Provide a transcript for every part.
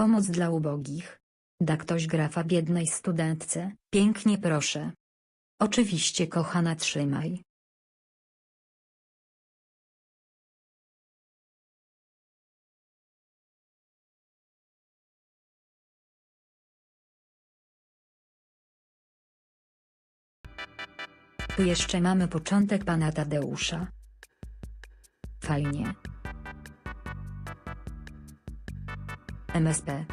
Pomoc dla ubogich. Da ktoś grafa biednej studentce, pięknie proszę. Oczywiście kochana trzymaj. Tu jeszcze mamy początek pana Tadeusza. Fajnie. MSP.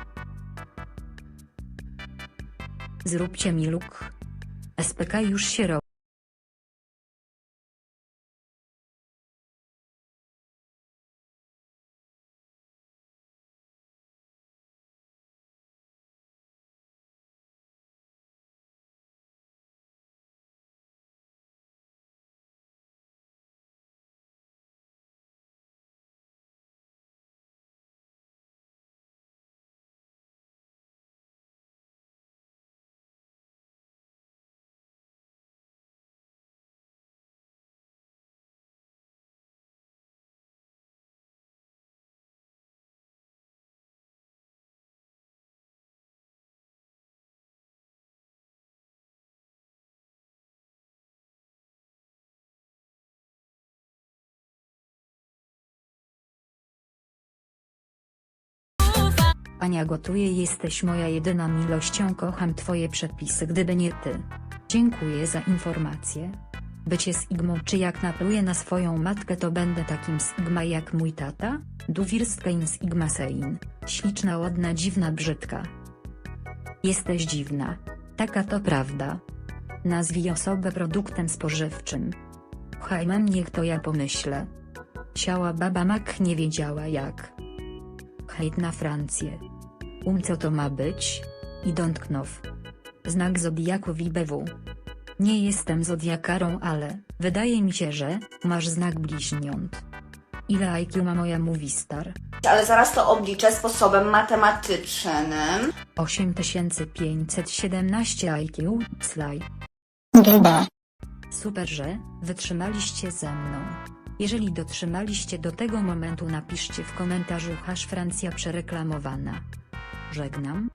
Zróbcie mi luk. SPK już się robi. Ania gotuje jesteś moja jedyna miłością kocham twoje przepisy gdyby nie ty. Dziękuję za informację. Bycie Sigmą czy jak napluję na swoją matkę to będę takim Sigma jak mój tata? Duwirstein Sigma Sein. Śliczna ładna dziwna brzydka. Jesteś dziwna. Taka to prawda. Nazwij osobę produktem spożywczym. Hajmem niech to ja pomyślę. Siała baba mak nie wiedziała jak. Hejt na Francję. Um co to ma być? I dotknąw. Znak zodiaku WBW. Nie jestem zodiakarą ale, wydaje mi się że, masz znak bliźniąt. Ile IQ ma moja movie star? Ale zaraz to obliczę sposobem matematycznym. 8517 IQ, slaj. Grubo. Super, że wytrzymaliście ze mną. Jeżeli dotrzymaliście do tego momentu napiszcie w komentarzu hash Francja przereklamowana. Żegnam.